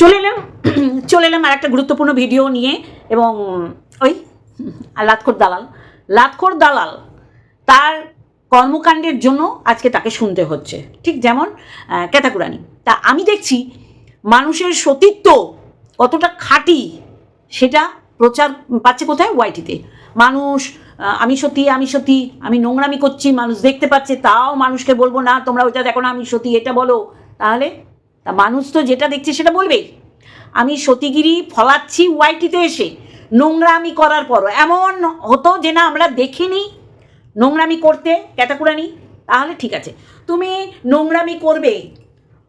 চলে এলাম। চলে এলাম আর একটা গুরুত্বপূর্ণ ভিডিও নিয়ে এবং ওই লাতখোর দালাল। লাতখোর দালাল তার কর্মকাণ্ডের জন্য আজকে তাকে শুনতে হচ্ছে। ঠিক যেমন ক্যাতাকুরানি তা আমি দেখছি মানুষের সতীত্ব কতটা খাঁটি সেটা প্রচার পাচ্ছে কোথায়? ওয়াইটিতে। মানুষ আমি সত্যি আমি সত্যি আমি নোংরামি করছি, মানুষ দেখতে পাচ্ছে, তাও মানুষকে বলব, না, তোমরা ওইটা দেখো না, আমি সত্যি এটা বলো। তাহলে তা মানুষ তো যেটা দেখছে সেটা বলবেই। আমি সতীগিরি ফলাচ্ছি ওয়াইটিতে এসে। নোংরামি করার পরও। এমন হতো যে না, আমরা দেখিনি নোংরামি করতে ক্যাতাকুরানি তাহলে ঠিক আছে। তুমি নোংরামি করবে।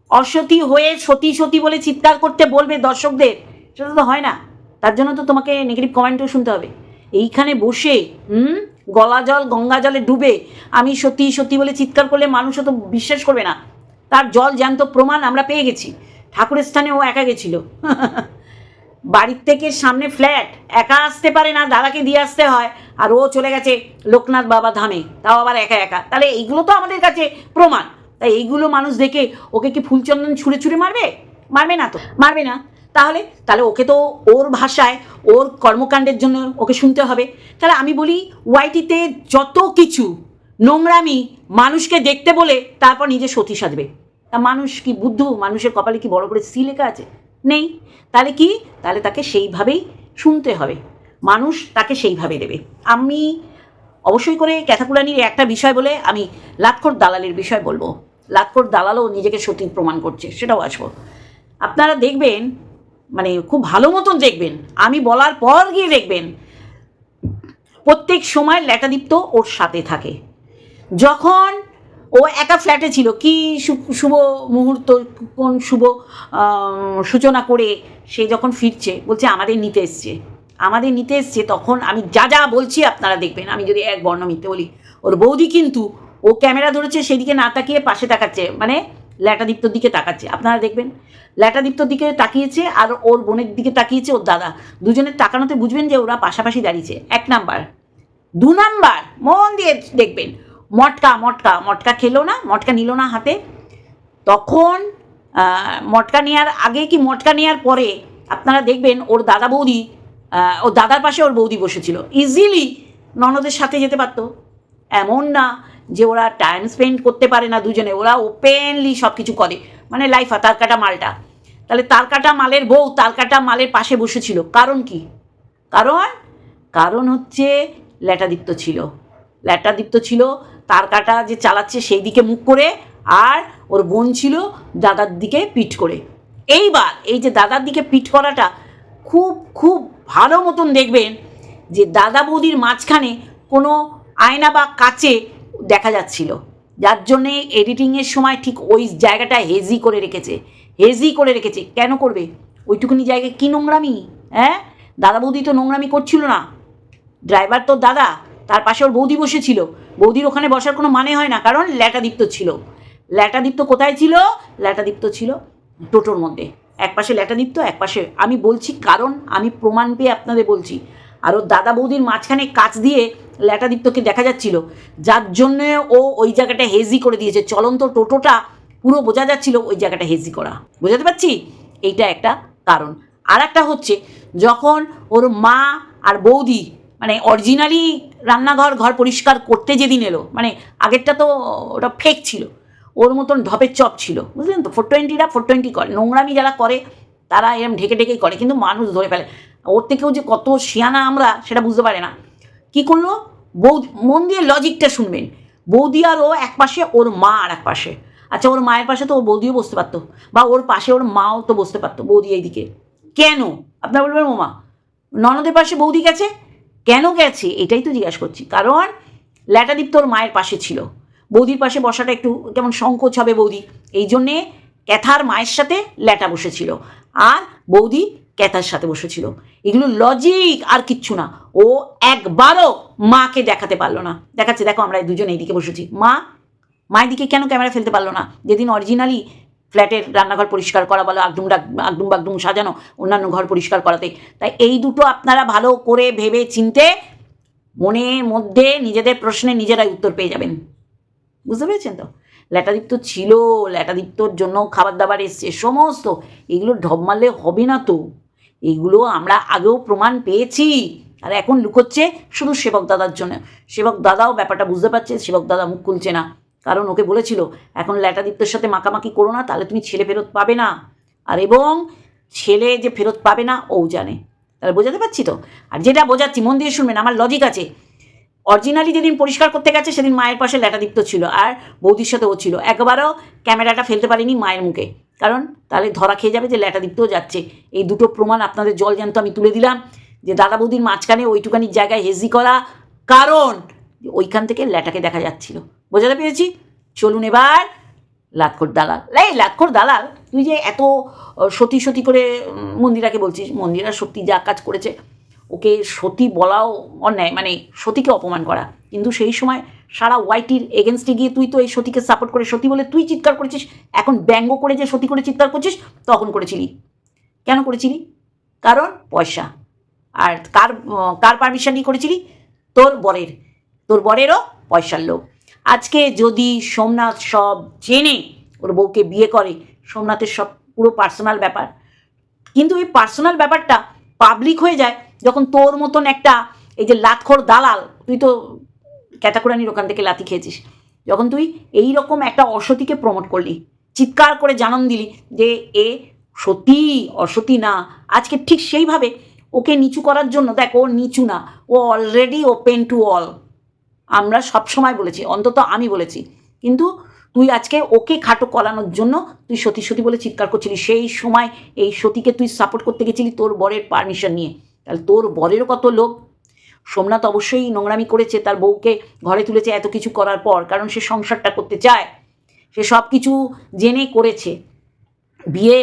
অসতী হয়ে সতী সতী বলে চিৎকার করতে বলবে দর্শকদের। সেটা তো হয় না। তার জন্য তো তোমাকে নেগেটিভ কমেন্টও শুনতে হবে। এইখানে বসে, হুম, গলা জল, গঙ্গা জলে ডুবে, আমি সতী সতী বলে চিৎকার করলে মানুষও তো বিশ্বাস করবে না। তার জল জ্যান্ত প্রমাণ আমরা পেয়ে গেছি। ঠাকুরের স্থানে ও একা গেছিল। বাড়ির থেকে সামনে ফ্ল্যাট, একা আসতে পারে না, দাদাকে দিয়ে আসতে হয়। আর ও চলে গেছে লোকনাথ বাবা ধামে, তাও আবার একা একা। তাহলে এইগুলো তো আমাদের কাছে প্রমাণ। তাই এইগুলো মানুষ দেখে ওকে কি ফুলচন্দন ছুঁড়ে ছুঁড়ে মারবে? মারবে না তো। মারবে না। তাহলে তাহলে ওকে তো ওর ভাষায়, ওর কর্মকাণ্ডের জন্য ওকে শুনতে হবে। তাহলে আমি বলি, ওয়াইটিতে যত কিছু নোংরামি মানুষকে দেখতে বলে তারপর নিজে সতী সাজবে তা মানুষ কি বুদ্ধ? মানুষের কপালে কি বড় করে সি লেখা আছে? নেই। তাহলে কি? তাহলে তাকে সেইভাবেই শুনতে হবে। মানুষ তাকে সেইভাবে দেবে। আমি অবশ্যই করে ক্যাথাকুলানির একটা বিষয় বলে আমি লাতখোর দালালের বিষয় বলব। লাতখোর দালালও নিজেকে সতী প্রমাণ করছে, সেটাও আসব। আপনারা দেখবেন মানে খুব ভালো মতন দেখবেন। আমি বলার পর গিয়ে দেখবেন, প্রত্যেক সময় ল্যাটাদীপ্ত ওর সাথে থাকে। যখন ও একা ফ্ল্যাটে ছিল, কি শুভ মুহূর্ত, কোন শুভ সূচনা করে সে যখন ফিরছে, বলছে আমাদের নিতে এসছে। আমাদের নিতে এসছে তখন আমি যা যা বলছি আপনারা দেখবেন। আমি যদি এক বর্ণ মিথ্যে বলি, ওর বৌদি কিন্তু ও ক্যামেরা ধরেছে সেদিকে না তাকিয়ে পাশে তাকাচ্ছে মানে ল্যাটাদীপ্তর দিকে তাকাচ্ছে। আপনারা দেখবেন, ল্যাটাদীপ্তর দিকে তাকিয়েছে আর ওর বোনের দিকে তাকিয়েছে ওর দাদা। দুজনের তাকানোতে বুঝবেন যে ওরা পাশাপাশি দাঁড়িয়েছে। এক নাম্বার। দু নাম্বার, মন দিয়ে দেখবেন মটকা মটকা মটকা খেলো না, মটকা নিল না হাতে। তখন মটকা নেওয়ার আগে কি মটকা নেওয়ার পরে আপনারা দেখবেন ওর দাদা বৌদি ওর দাদার পাশে ওর বৌদি বসেছিল। ইজিলি ননদের সাথে যেতে পারতো। এমন না যে ওরা টাইম স্পেন্ড করতে পারে না দুজনে, ওরা ওপেনলি সব কিছু করে। মানে লাইফ, তার কাটা মালটা। তাহলে তার কাটা মালের বউ তার কাটা মালের পাশে বসেছিল। কারণ কি? কারণ কারণ হচ্ছে ল্যাটাদীপ্ত ছিল। ল্যাটাদীপ্ত ছিল তার কাটা যে চালাচ্ছে সেই দিকে মুখ করে আর ওর বোন ছিল দাদার দিকে পিঠ করে। এইবার এই যে দাদার দিকে পিঠ করাটা খুব খুব ভালো মতন দেখবেন যে দাদা বৌদির মাঝখানে কোনো আয়না বা কাচে দেখা যাচ্ছিল। যার জন্যে এডিটিংয়ের সময় ঠিক ওই জায়গাটা হেজি করে রেখেছে। হেজি করে রেখেছে। কেন করবে? ওইটুকুনি জায়গায় কী নোংরামি? হ্যাঁ? দাদা বৌদি তো নোংরামি করছিল না। ড্রাইভার তো দাদা। তার পাশে ওর বৌদি বসেছিল বৌদির ওখানে বসার কোনো মানে হয় না, কারণ ল্যাটাদীপ্ত ছিল। ল্যাটাদীপ্ত কোথায় ছিল? ল্যাটাদীপ্ত ছিল টোটোর মধ্যে। এক পাশে ল্যাটাদীপ্ত, এক পাশে আমি বলছি কারণ, আমি প্রমাণ পেয়ে আপনাদের বলছি। আর ওর দাদা বৌদির মাঝখানে কাচ দিয়ে ল্যাটাদীপ্তকে দেখা যাচ্ছিল। যার জন্যে ও ওই জায়গাটা হেজি করে দিয়েছে। চলন্ত টোটোটা পুরো বোঝা যাচ্ছিল ওই জায়গাটা হেজি করা। বোঝাতে পারছি? এইটা একটা কারণ। আর একটা হচ্ছে, যখন ওর মা আর বৌদি মানে অরিজিনালি রান্নাঘর, ঘর পরিষ্কার করতে যেদিন এলো মানে আগেরটা তো ওটা ফেক ছিল, ওর মতন ঢপের চপ ছিল, বুঝলেন তো? ফোর টোয়েন্টিরা ফোর টোয়েন্টি করে, নোংরামি যারা করে, তারা এরম ঢেকে ঢেকেই করে, কিন্তু মানুষ ধরে ফেলে। ওর থেকেও যে কত শিয়ানা আমরা, সেটা বুঝতে পারে না। কি করল? বৌ মন দিয়ে লজিকটা শুনবেন। বৌদি আর ও এক পাশে, ওর মা আর এক পাশে। আচ্ছা ওর মায়ের পাশে তো ও বৌদিও বসতে পারতো, বা ওর পাশে ওর মাও তো বসতে পারতো, বৌদি এইদিকে। কেন? আপনার বলবেন, ওমা, ননদের পাশে বৌদি গেছে? কেন গেছে? এটাই তো জিজ্ঞাসা করছি। কারণ ল্যাটাদীপ্ত ওর মায়ের পাশে ছিল। বৌদির পাশে বসাটা একটু কেমন সংকোচ হবে বৌদি। এই জন্যে ক্যাথার মায়ের সাথে ল্যাটা বসেছিল আর বৌদি ক্যাথার সাথে বসেছিল। এগুলো লজিক আর কিচ্ছু না। ও একবারও মাকে দেখাতে পারল না। দেখাচ্ছে, দেখো আমরা দুজন এইদিকে বসেছি। মা, মায়ের দিকে কেন ক্যামেরা ফেলতে পারল না? যেদিন অরিজিনালি ফ্ল্যাটের রান্নাঘর পরিষ্কার করা বলো আগডুম আগডুম বাগডুম সাজানো, অন্যান্য ঘর পরিষ্কার করাতে। তাই এই দুটো আপনারা ভালো করে ভেবে চিনতে মনের মধ্যে নিজেদের প্রশ্নে নিজেরাই উত্তর পেয়ে যাবেন। বুঝতে পেরেছেন তো? ল্যাটাদীপ্ত ছিল ল্যাটাদীপ্তর জন্য খাবার দাবার এসছে সমস্ত। এগুলো ঢপ মারলে হবে না তো। এগুলো আমরা আগেও প্রমাণ পেয়েছি। আর এখন লুকোচ্ছে শুধু সেবক দাদার জন্য। সেবক দাদাও ব্যাপারটা বুঝতে পারছে, সেবক দাদা মুখ খুলছে না। কারণ ওকে বলেছিল, এখন ল্যাটাদীপ্তর সাথে মাখামাখি করো না, তাহলে তুমি ছেলে ফেরত পাবে না। আর এবং ছেলে যে ফেরত পাবে না, ও জানে। তাহলে বোঝাতে পারছি তো? আর যেটা বোঝাচ্ছি, মন দিয়ে শুনবেন, আমার লজিক আছে। অরিজিনালি যেদিন পরিষ্কার করতে গেছে, সেদিন মায়ের পাশে ল্যাটাদীপ্ত ছিল আর বৌদির সাথে ও ছিল। একবারও ক্যামেরাটা ফেলতে পারিনি মায়ের মুখে। কারণ তাহলে ধরা খেয়ে যাবে যে ল্যাটাদীপ্তও যাচ্ছে। এই দুটো প্রমাণ আপনাদের জল জ্যান্ত আমি তুলে দিলাম যে দাদা বৌদির মাঝখানে ওইটুকানির জায়গায় হেজি করা কারণ ওইখান থেকে ল্যাটাকে দেখা যাচ্ছিল। বোঝাতে পেরেছি? চলুন এবার লাতখোর দালাল। এই লাতখোর দালাল, তুই যে এত সতী সতী করে মন্দিরাকে বলছিস, মন্দিরা সত্যি যা কাজ করেছে, ওকে সতী বলাও অন্যায় মানে সতীকে অপমান করা। কিন্তু সেই সময় সারা ওয়াইটির এগেনস্টে গিয়ে তুই তো এই সতীকে সাপোর্ট করে সতী বলে তুই চিৎকার করেছিস, এখন ব্যঙ্গ করে যে সতী করে চিৎকার করছিস, তখন করেছিলি। কেন করেছিলি? কারণ পয়সা। আর কার কার পারমিশন নিয়ে করেছিলি? তোর বরের। তোর বরেরও পয়সার লোভ। আজকে যদি সোমনাথ সব জেনে ওর বউকে বিয়ে করে, সোমনাথের সব পুরো পার্সোনাল ব্যাপার, কিন্তু এই পার্সোনাল ব্যাপারটা পাবলিক হয়ে যায় যখন তোর মতন একটা এই যে লাতখোর দালাল, তুই তো ক্যাটাকুরানির ওখান থেকে লাথি খেয়েছিস, যখন তুই এই রকম একটা অসতিকে প্রমোট করলি, চিৎকার করে জানান দিলি যে এ সতী, অসতী না, আজকে ঠিক সেইভাবে ওকে নিচু করার জন্য, দেখ ও নিচু না, ও অলরেডি ওপেন টু অল আমরা সব সময় বলেছি, অন্তত আমি বলেছি। কিন্তু তুই আজকে ওকে খাটো করানোর জন্য তুই সতী সতী বলে চিৎকার করছিলি। সেই সময় এই সতীকে তুই সাপোর্ট করতে গেছিলি তোর বরের পারমিশন নিয়ে। তাহলে তোর বরেরও কত লোক সোমনাথ অবশ্যই নোংরামি করেছে, তার বউকে ঘরে তুলেছে এত কিছু করার পর, কারণ সে সংসারটা করতে চায়। সে সব কিছু জেনে করেছে। বিয়ে,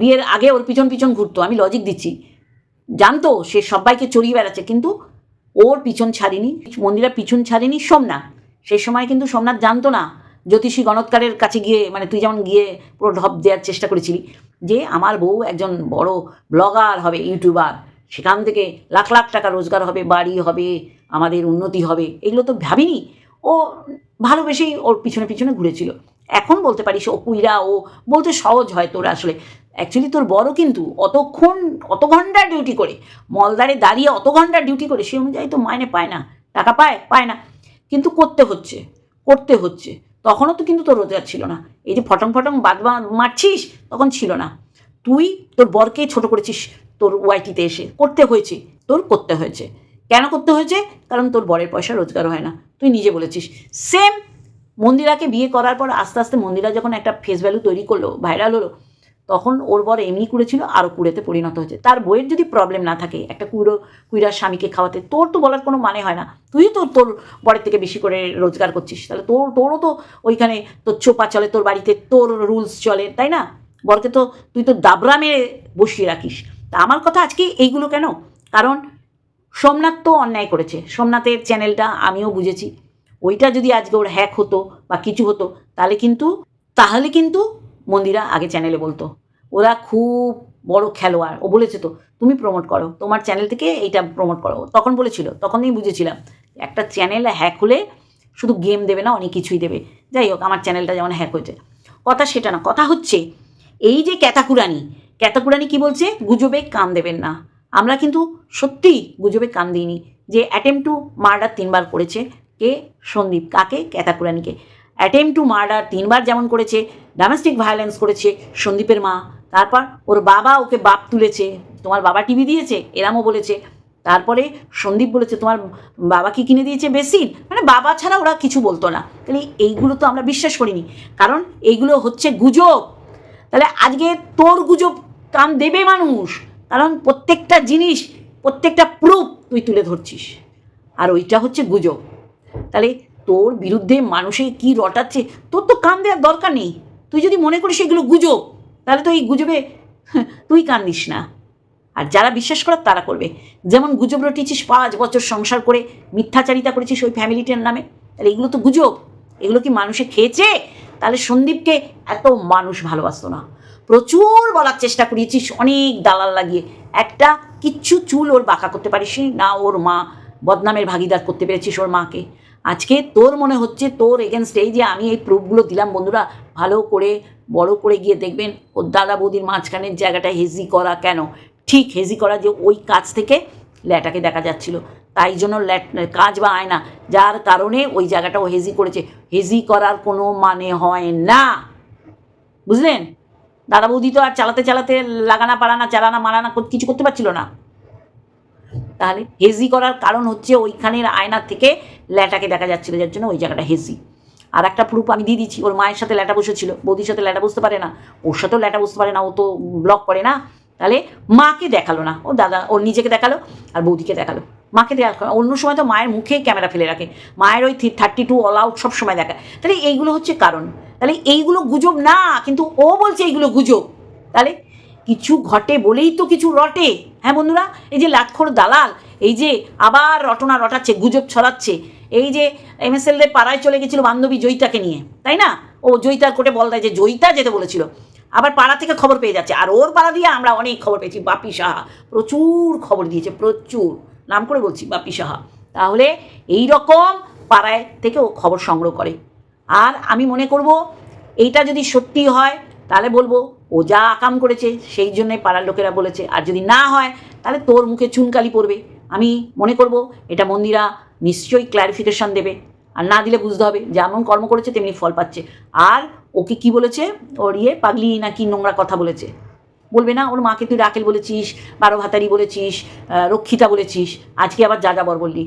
বিয়ের আগে ওর পিছন পিছন ঘুরতো, আমি লজিক দিচ্ছি। জানতো, সে সবাইকে চড়িয়ে বেড়াচ্ছে, কিন্তু ওর পিছন ছাড়িনি মন্দিরা পিছন ছাড়িনি, সোমনাথ। সেই সময় কিন্তু সোমনাথ জানতো না, জ্যোতিষী গণৎকারের কাছে গিয়ে মানে তুই যেমন গিয়ে পুরো ঢপ দেওয়ার চেষ্টা করেছিলি, যে আমার বউ একজন বড় ব্লগার হবে, ইউটিউবার, সেখান থেকে লাখ লাখ টাকা রোজগার হবে, বাড়ি হবে, আমাদের উন্নতি হবে, এগুলো তো ভাবিনি। ও ভালোবেসেই ওর পিছনে পিছনে ঘুরেছিল। এখন বলতে পারিস ও কুইরা, ও বলতে সহজ হয় তোর আসলে। অ্যাকচুয়ালি তোর বড় কিন্তু অতক্ষণ, অত ঘণ্টা ডিউটি করে। মলদারে দাঁড়িয়ে অত ঘণ্টা ডিউটি করে সে অনুযায়ী তো মাইনে পায় না। টাকা পায় পায় না। কিন্তু করতে হচ্ছে করতে হচ্ছে। তখনও তো কিন্তু তোর রোজগার ছিল না। এই যে ফটং ফটং বাদ মারছিস, তখন ছিল না। তুই, তোর বরকে ছোট করেছিস, তোর ওয়াইটিতে এসে। করতে হয়েছে, তোর করতে হয়েছে। কেন করতে হয়েছে? কারণ তোর বরের পয়সা রোজগার হয় না। তুই নিজে বলেছিস। সেম মন্দিরাকে বিয়ে করার পর আস্তে আস্তে মন্দিরা যখন একটা ফেস ভ্যালু তৈরি করল ভাইরাল হলো তখন ওর বর এমনি কুড়েছিল আরও কুড়েতে পরিণত হয়েছে। তার বইয়ের যদি প্রবলেম না থাকে, একটা কুড়ো, কুইরার স্বামীকে খাওয়াতে, তোর তো বলার কোনো মানে হয় না। তুই তো তোর বরের থেকে বেশি করে রোজগার করছিস। তাহলে তোর, তোরও তো ওইখানে তোর চোপা চলে, তোর বাড়িতে তোর রুলস চলে, তাই না? বরকে তো তুই তো দাবরা মেরে বসিয়ে রাখিস। তা আমার কথা আজকে এইগুলো কেন? কারণ সোমনাথ তো অন্যায় করেছে। সোমনাথের চ্যানেলটা আমিও বুঝেছি। ওইটা যদি আজকে ওর হ্যাক হতো বা কিছু হতো, তাহলে কিন্তু তাহলে কিন্তু মন্দিরা আগে চ্যানেলে বলতো। ওরা খুব বড় খেলোয়াড়। ও বলেছে তো, তুমি প্রমোট করো, তোমার চ্যানেল থেকে এইটা প্রমোট করো। তখন বলেছিল, তখনই বুঝেছিলাম, একটা চ্যানেল হ্যাক হলে শুধু গেম দেবে না, অনেক কিছুই দেবে। যাই হোক, আমার চ্যানেলটা যেমন হ্যাক হয়েছে। কথা সেটা না, কথা হচ্ছে, এই যে ক্যাতাকুরানি ক্যাতাকুরানি কি বলছে? গুজবে কান দেবেন না। আমরা কিন্তু সত্যিই গুজবে কান দিইনি যে অ্যাটেম্প টু মার্ডার তিনবার করেছে কে? সন্দীপ। কাকে? ক্যাতাকুরানিকে। অ্যাটেম্প টু মার্ডার তিনবার যেমন করেছে ডোমেস্টিক ভায়োলেন্স করেছে সন্দীপের মা তারপর ওর বাবা ওকে বাপ তুলেছে, তোমার বাবা টিভি দিয়েছে, এরামও বলেছে। তারপরে সন্দীপ বলেছে, তোমার বাবা কি কিনে দিয়েছে বেসিন? মানে বাবা ছাড়া ওরা কিছু বলতো না। তাহলে এইগুলো তো আমরা বিশ্বাস করিনি। কারণ এইগুলো হচ্ছে গুজব। তাহলে আজকে তোর গুজব কাম দেবে মানুষ। কারণ প্রত্যেকটা জিনিস, প্রত্যেকটা প্রুফ তুই তুলে ধরছিস। আর ওইটা হচ্ছে গুজব। তাহলে তোর বিরুদ্ধে মানুষে কি রটাচ্ছে, তোর তো কাম দেওয়ার দরকার নেই। তুই যদি মনে করিস এগুলো গুজব তাহলে তো এই গুজবে তুই কান্দিস না। আর যারা বিশ্বাস করার তারা করবে। যেমন গুজব রটিয়েছিস পাঁচ বছর সংসার করে মিথ্যাচারিতা করেছিস ওই ফ্যামিলিটার নামে। তাহলে এগুলো তো গুজব। এগুলো কি মানুষে খেয়েছে? তাহলে সন্দীপকে এত মানুষ ভালোবাসতো না। প্রচুর বলার চেষ্টা করিয়েছিস, অনেক দালাল লাগিয়ে। একটা কিচ্ছু চুল ওর বাঁকা করতে পারিস না ওর মা বদনামের ভাগিদার করতে পেরেছিস ওর মাকে। আজকে তোর মনে হচ্ছে, তোর এগেনস্ট এই যে আমি এই প্রুফগুলো দিলাম বন্ধুরা, ভালো করে, বড় করে গিয়ে দেখবেন ওর দাদা বৌদির মাঝখানের জায়গাটা হেজি করা কেন? ঠিক হেজি করা যে ওই কাজ থেকে ল্যাটাকে দেখা যাচ্ছিল। তাই জন্য ল্যাট, কাজ বা আয়না, যার কারণে ওই জায়গাটাও হেজি করেছে। হেজি করার কোনো মানে হয় না। বুঝলেন? দাদা বৌদি তো আর চালাতে চালাতে লাগানা পারানা চালানা মারানা কিছু করতে পারছিল না। তাহলে হেজি করার কারণ হচ্ছে ওইখানের আয়নার থেকে ল্যাটাকে দেখা যাচ্ছিল, যার জন্য ওই জায়গাটা হেজি। আর একটা প্রুফ আমি দিয়ে দিচ্ছি, ওর মায়ের সাথে ল্যাটা বসেছিল, বৌদির সাথে ল্যাটা বসতে পারে না, ওর সাথেও ল্যাটা বসতে পারে না, ও তো ব্লক করে না। তাহলে মাকে দেখাল না, ও দাদা ওর নিজেকে দেখাল আর বৌদিকে দেখাল। মাকে দেখাল অন্য সময় তো মায়ের মুখে ক্যামেরা ফেলে রাখে, মায়ের ওই থার্টি টু অল আউট সব সময় দেখায়। তাহলে এইগুলো হচ্ছে কারণ। তাহলে এইগুলো গুজব না, কিন্তু ও বলছে এইগুলো গুজব। তাহলে কিছু ঘটে বলেই তো কিছু রটে। হ্যাঁ বন্ধুরা, এই যে লাটখোর দালাল, এই যে আবার রটনা রটাচ্ছে, গুজব ছড়াচ্ছে, এই যে এমএসএল এর পাড়ায় চলে গেছিল বান্ধবী জয়িতাকে নিয়ে, তাই না? ও জয়িতার কোর্টে বল দেয় যে জয়িতা যেতে বলেছিল, আবার পাড়া থেকে খবর পেয়ে যাচ্ছে, আর ওর পাড়া দিয়ে আমরা অনেক খবর পেয়েছি, বাপি সাহা, প্রচুর খবর দিয়েছে, প্রচুর, নাম করে বলছি, বাপি সাহা। তাহলে এই রকম পাড়ায় থেকে ও খবর সংগ্রহ করে। আর আমি মনে করব, এইটা যদি সত্যি হয় তাহলে বলব, ও যা আকাম করেছে, সেই জন্যই পাড়ার লোকেরা বলেছে। আর যদি না হয়, তাহলে তোর মুখে চুনকালি পড়বে। আমি মনে করব, এটা মন্দিরা নিশ্চয়ই ক্ল্যারিফিকেশন দেবে। আর না দিলে বুঝতে হবে, যেমন কর্ম করেছে, তেমনি ফল পাচ্ছে। আর ওকে কি বলেছে? ওর ইয়ে পাগলি না কি নোংরা কথা বলেছে। বলবে না, ওর মাকে তুই রাকেল বলেছিস, বারো ভাতারি বলেছিস রক্ষিতা বলেছিস, আজকে আবার যা যাবর বললি।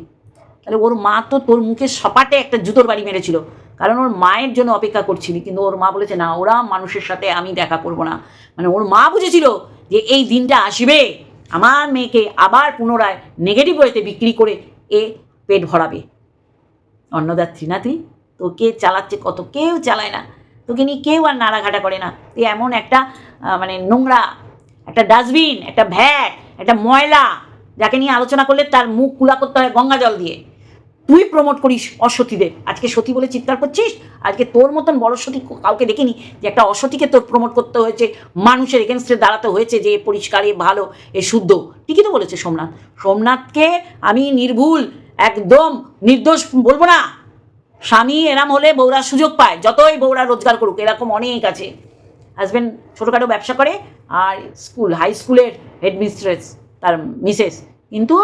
তাহলে ওর মা তো তোর মুখে সপাটে একটা জুতোর বাড়ি মেরেছিল। কারণ ওর মায়ের জন্য অপেক্ষা করছিলি, কিন্তু ওর মা বলেছে, না, ওরা মানুষের সাথে আমি দেখা করব না। মানে ওর মা বুঝেছিল যে এই দিনটা আসবে, আমার মেয়েকে আবার পুনরায় নেগেটিভ ওয়েতে বিক্রি করে এ পেট ভরাবে। অন্নদাত্রী না তুই তোকে চালাচ্ছে কত, কেউ চালায় না। তোকে নিয়ে কেউ আর নাড়াঘাটা করে না। তুই এমন একটা মানে নোংরা, একটা ডাস্টবিন একটা ভ্যাট, একটা ময়লা, যাকে নিয়ে আলোচনা করলে তার মুখ কুলা করতে হয় গঙ্গা জল দিয়ে। তুই প্রমোট করিস অসতীদের। আজকে সতী বলে চিৎকার করছিস, আজকে তোর মতন বড় সতী কাউকে দেখিনি, যে একটা অসতীকে তোর প্রমোট করতে হয়েছে, মানুষের এগেনস্টে দাঁড়াতে হয়েছে, যে পরিষ্কার, এ ভালো, এ শুদ্ধ। ঠিকই তো বলেছে সোমনাথ। সোমনাথকে আমি নির্ভুল, একদম নির্দোষ বলব না। স্বামী এরাম হলে বৌরা সুযোগ পায়, যতই বৌরা রোজগার করুক, এরকম অনেক আছে। হাজব্যান্ড ছোটোখাটো ব্যবসা করে, আর স্কুল হাই স্কুলের হেডমিস্ট্রেস তার মিসেস কিন্তু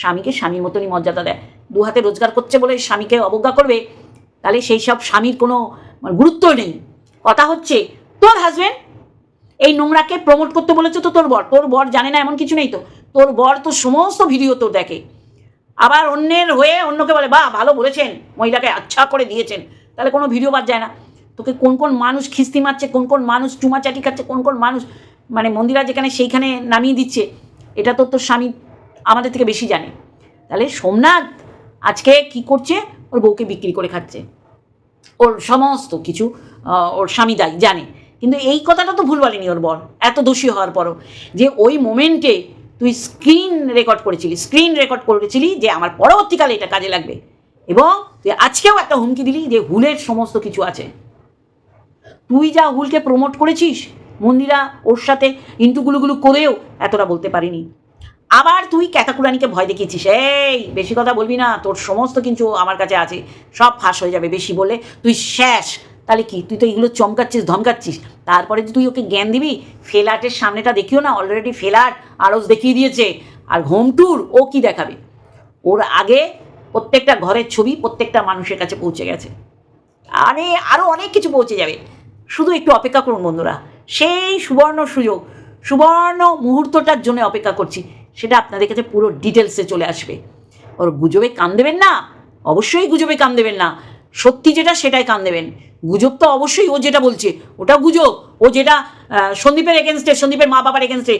স্বামীকে স্বামীর মতনই মর্যাদা দেয়। দু হাতে রোজগার করছে বলে স্বামীকে অবজ্ঞা করবে, তাহলে সেই সব স্বামীর কোনো মানে গুরুত্ব নেই। কথা হচ্ছে, তোর হাজব্যান্ড এই নোংরাকে প্রমোট করতে বলেছে তো তোর বর তোর বর জানে না এমন কিছু নেই তো। তোর বর তো সমস্ত ভিডিও তোর দেখে। আবার অন্যের হয়ে অন্যকে বলে, বাহ, ভালো বলেছেন, মহিলাকে আচ্ছা করে দিয়েছেন। তাহলে কোনো ভিডিও বাদ যায় না। তোকে কোন কোন মানুষ খিস্তি মারছে, কোন কোন মানুষ চুমাচাটি খাচ্ছে, কোন কোন মানুষ মানে মন্দিরা যেখানে সেইখানে নামিয়ে দিচ্ছে, এটা তো তোর স্বামী আমাদের থেকে বেশি জানে। তাহলে সোমনাথ আজকে কি করছে? ওর বউকে বিক্রি করে খাচ্ছে। ওর সমস্ত কিছু ওর স্বামী দায়ী, জানে। কিন্তু এই কথাটা তো ভুল বলেনি ওর বর। এত দোষী হওয়ার পরও। যে ওই মোমেন্টে তুই স্ক্রিন রেকর্ড করেছিলি, স্ক্রিন রেকর্ড করেছিলি যে আমার পরবর্তীকালে এটা কাজে লাগবে। এবং তুই আজকেও একটা হুমকি দিলি যে হুলের সমস্ত কিছু আছে। তুই যা হুলকে প্রমোট করেছিস, মন্দিরা ওর সাথে ইন্টুগুলোগুলো করেও এতটা বলতে পারিনি। আবার তুই ক্যাতাকুরানিকে ভয় দেখিয়েছিস? এই, বেশি কথা বলবি না, তোর সমস্ত কিন্তু আমার কাছে আছে, সব ফাঁস হয়ে যাবে বেশি বলে। তুই শেষ। তাহলে কি? তুই তো এগুলো চমকাচ্ছিস, ধমকাচ্ছিস। তারপরে তুই ওকে জ্ঞান দিবি ফেলাটের সামনেটা দেখিও না অলরেডি ফেলাট আরস দেখিয়ে দিয়েছে। আর হোম ট্যুর ও কি দেখাবে? ওর আগে প্রত্যেকটা ঘরের ছবি প্রত্যেকটা মানুষের কাছে পৌঁছে গেছে। আরে, আরও অনেক কিছু পৌঁছে যাবে। শুধু একটু অপেক্ষা করুন বন্ধুরা। সেই সুবর্ণ সুযোগ, সুবর্ণ মুহূর্তটার জন্য অপেক্ষা করছি। সেটা আপনাদের কাছে পুরো ডিটেলসে চলে আসবে। ওর গুজবে কান দেবেন না, অবশ্যই গুজবে কান দেবেন না। সত্যি যেটা সেটাই কান দেবেন। গুজব তো অবশ্যই ও যেটা বলছে, ওটা গুজব। ও যেটা সন্দীপের এগেনস্টে সন্দীপের মা বাবার এগেনস্টে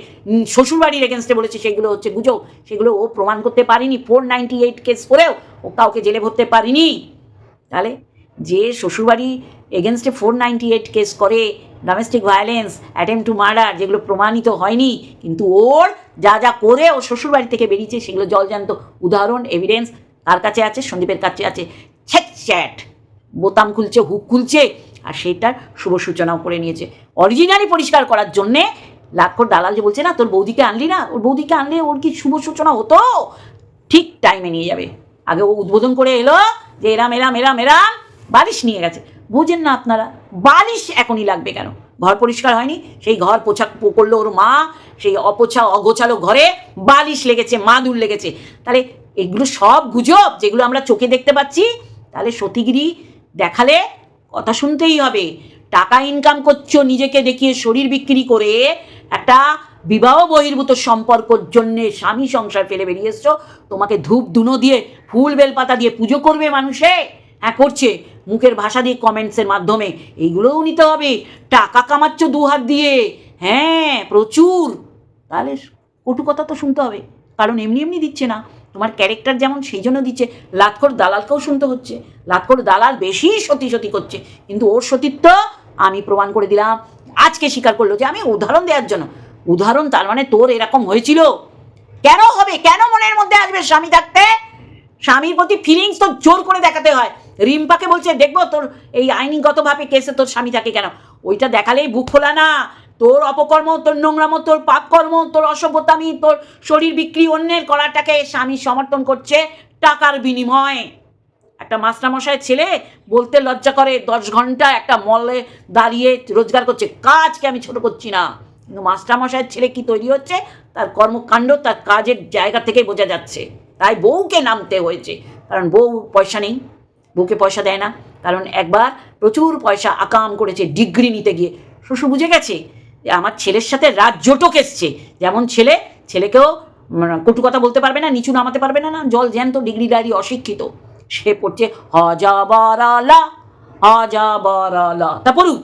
শ্বশুরবাড়ির এগেনস্টে বলেছে, সেগুলো হচ্ছে গুজব। সেগুলো ও প্রমাণ করতে পারিনি ফোর নাইনটি এইট কেস করেও ও কাউকে জেলে ভরতে পারিনি। তাহলে যে শ্বশুরবাড়ি এগেনস্টে ফোর নাইনটি এইট কেস করে domestic violence attempt to murder যেগুলো প্রমাণিত হয়নি, কিন্তু ওর যা যা করে ও শ্বশুরবাড়ি থেকে বেরিয়েছে, সেগুলো জলজান্ত উদাহরণ এভিডেন্স কার কাছে আছে, সন্দীপের কাছে আছে ছ্যাট চ্যাট, বোতাম খুলছে, হুক খুলছে, আর সেটার শুভ সূচনাও করে নিয়েছে। অরিজিনালি পরিষ্কার করার জন্যে লাক্ষর দালাল যে বলছে না, তোর বৌদিকে আনলি না? ওর বৌদিকে আনলে ওর কি শুভ সূচনা হতো? ঠিক টাইমে নিয়ে যাবে। আগে ও উদ্বোধন করে এলো যে, এরাম এরাম এরাম এরাম, বালিশ নিয়ে গেছে। বুঝেন না আপনারা, বালিশ এখনই লাগবে কেন? ঘর পরিষ্কার হয়নি, সেই ঘর পোছা করল ওর মা, সেই অপোছা অগোছালো ঘরে বালিশ লেগেছে, মাদুর লেগেছে। তাহলে এগুলো সব গুজব যেগুলো আমরা চোখে দেখতে পাচ্ছি, তাহলে সতীগিরি দেখালে কথা শুনতেই হবে। টাকা ইনকাম করছ নিজেকে দেখিয়ে শরীর বিক্রি করে একটা বিবাহ বহির্ভূত সম্পর্কর জন্যে স্বামী সংসার ফেলে বেরিয়ে এসছো। তোমাকে ধূপ দুনো দিয়ে ফুল বেলপাতা দিয়ে পুজো করবে মানুষে। হ্যাঁ করছে। মুখের ভাষা দিয়ে কমেন্টসের মাধ্যমে। এইগুলোও নিতে হবে। টাকা কামাচ্ছ দু হাত দিয়ে। হ্যাঁ প্রচুর। তাহলে কটু কথা তো শুনতে হবে। কারণ এমনি এমনি দিচ্ছে না। তোমার ক্যারেক্টার যেমন সেই জন্য দিচ্ছে। লাতখোর দালালকেও শুনতে হচ্ছে। লাতখোর দালাল বেশি সতী সতী করছে। কিন্তু ওর সতীত্ব আমি প্রমাণ করে দিলাম। আজকে স্বীকার করল যে আমি উদাহরণ দেওয়ার জন্য। উদাহরণ তার মানে তোর এরকম হয়েছিল। কেন হবে? কেন মনের মধ্যে আসবে স্বামী থাকতে? স্বামীর প্রতি ফিলিংস তো জোর করে দেখাতে হয়। রিম্পাকে বলছে, দেখব তোর এই আইনিগতভাবে কেসে তোর স্বামী থাকে কেন? ওইটা দেখালেই বুক খোলা না। তোর অপকর্ম, তোর নোংরাম, তোর পাপকর্ম, তোর অসভ্যতামি, তোর শরীর বিক্রি, অন্যের করাটাকে স্বামী সমর্থন করছে টাকার বিনিময়ে। একটা মাস্টারমশাই ছেলে বলতে লজ্জা করে, দশ ঘণ্টা একটা মলে দাঁড়িয়ে রোজগার করছে, কাজকে আমি ছোট করছি না। কিন্তু মাস্টারমশাইয়ের ছেলে কি তৈরি হচ্ছে? তার কর্মকাণ্ড তার কাজের জায়গা থেকেই বোঝা যাচ্ছে। তাই বউকে নামতে হয়েছে, কারণ বউ পয়সা নেই। বউকে পয়সা দেয় না। কারণ একবার প্রচুর পয়সা আকাম করেছে, ডিগ্রি নিতে গিয়ে। শ্বশুর বুঝে গেছে যে আমার ছেলের সাথে রাত জোটক এসছে। যেমন ছেলে, ছেলেকেও মানে কটু কথা বলতে পারবে না, নিচু নামাতে পারবে না না, জল জ্যান্ত, ডিগ্রি ডারি অশিক্ষিত। সে পড়ছে হজাবারালা হজাবারালা। তা পড়ুক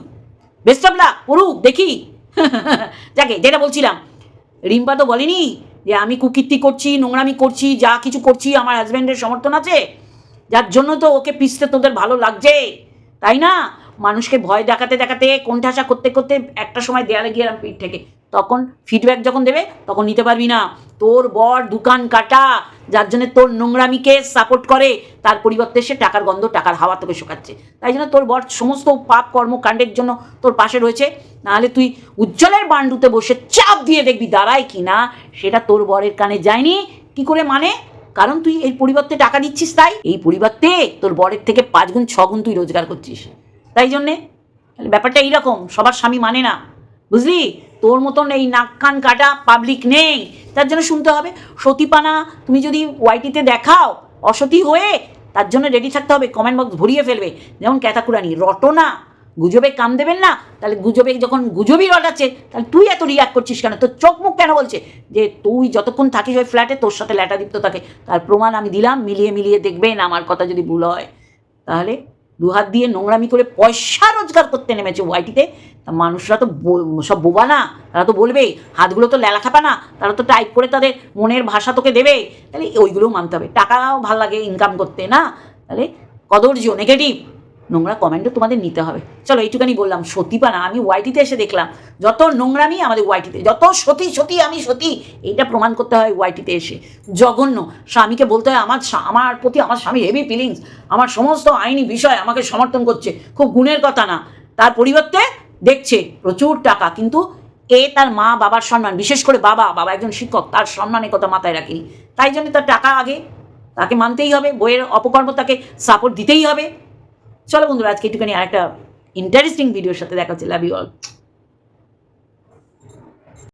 বেস্ট পড়ুক, দেখি। যাকে, যেটা বলছিলাম। রিম্পা তো বলেনি যে আমি কুকীর্তি করছি, নোংরামি করছি, যা কিছু করছি, আমার হাজব্যান্ডের সমর্থন আছে। যার জন্য তো ওকে পিসতে তোদের ভালো লাগছে, তাই না? মানুষকে ভয় দেখাতে দেখাতে, কোণঠাসা করতে করতে একটা সময় দেয়ালে গিয়েলাম পিঠ থেকে, তখন ফিডব্যাক যখন দেবে, তখন নিতে পারবি না। তোর বর দোকান কাটা, যার জন্য তোর নোংরামিকে সাপোর্ট করে, তার পরিবর্তে সে টাকার গন্ধ, টাকার হাওয়া তোকে শোকাচ্ছে। তাই জন্য তোর বর সমস্ত পাপ কর্মকাণ্ডের জন্য তোর পাশে রয়েছে। নাহলে তুই উজ্জ্বলের বান্ডুতে বসে চাপ দিয়ে দেখবি, দাঁড়ায় কি না সেটা তোর বরের কানে যায়নি। কি করে মানে? কারণ তুই এর পরিবর্তে টাকা দিচ্ছিস তাই? এই পরিবর্তে তোর বরের থেকে পাঁচ গুণ, ছ গুণ তুই রোজগার করছিস। তাই জন্যে? ব্যাপারটা এইরকম, সবার স্বামী মানে না। বুঝলি? তোর মতন এই নাক কান কাটা পাবলিক নেই। তার জন্য শুনতে হবে, সতীপানা তুমি যদি ওয়াইটিতে দেখাও, অসতী হয়ে তার জন্য রেডি থাকতে হবে কমেন্ট বক্স ভরিয়ে ফেলবে। যেমন ক্যাতাকুরানি, রটনা। গুজবে কাম দেবেন না, তাহলে গুজবে যখন গুজবই রটাচ্ছে, তাহলে তুই এত রিয়াক্ট করছিস কেন? তোর চোখ মুখ কেন বলছে? যে তুই যতক্ষণ থাকিস ওই ফ্ল্যাটে তোর সাথে ল্যাটাদীপ্ত থাকে। তার প্রমাণ আমি দিলাম, মিলিয়ে মিলিয়ে দেখবেন, আমার কথা যদি ভুল হয়। তাহলে দু হাত দিয়ে নোংরামি করে পয়সা রোজগার করতে নেমেছে ওয়াইটিতে। তা মানুষরা তো সব বোবা না, তারা তো বলবে, হাতগুলো তো লেলা খাপা না, তারা তো টাইপ করে তাদের মনের ভাষা তোকে দেবে। তাহলে ওইগুলোও মানতে হবে। টাকাও ভালো লাগে ইনকাম করতে, না? তাহলে কদর্য নেগেটিভ নোংরা কমেন্টও তোমাদের নিতে হবে। চলো এইটুখানি বললাম সতীপানা আমি ওয়াইটিতে এসে দেখলাম, যত নোংরামি আমাদের ওয়াইটিতে যত সতী সতী, আমি সতী, এইটা প্রমাণ করতে হয় ওয়াইটিতে এসে। জঘন্য, স্বামীকে বলতে হয়, আমার আমার প্রতি আমার স্বামী হেভি ফিলিংস আমার সমস্ত আইনি বিষয় আমাকে সমর্থন করছে, খুব গুণের কথা না। তার পরিবর্তে দেখছে, প্রচুর টাকা, কিন্তু এ তার মা বাবার সম্মান, বিশেষ করে বাবা বাবা একজন শিক্ষক, তার সম্মানের কথা মাথায় রাখিনি। তাই জন্য তার টাকা আগে, তাকে মানতেই হবে, বইয়ের অপকর্ম তাকে সাপোর্ট দিতেই হবে। চলো বন্ধুরা আজকে একটুখানি আরেকটা ইন্টারেস্টিং ভিডিওর সাথে দেখা হচ্ছে লাভ ইউ অল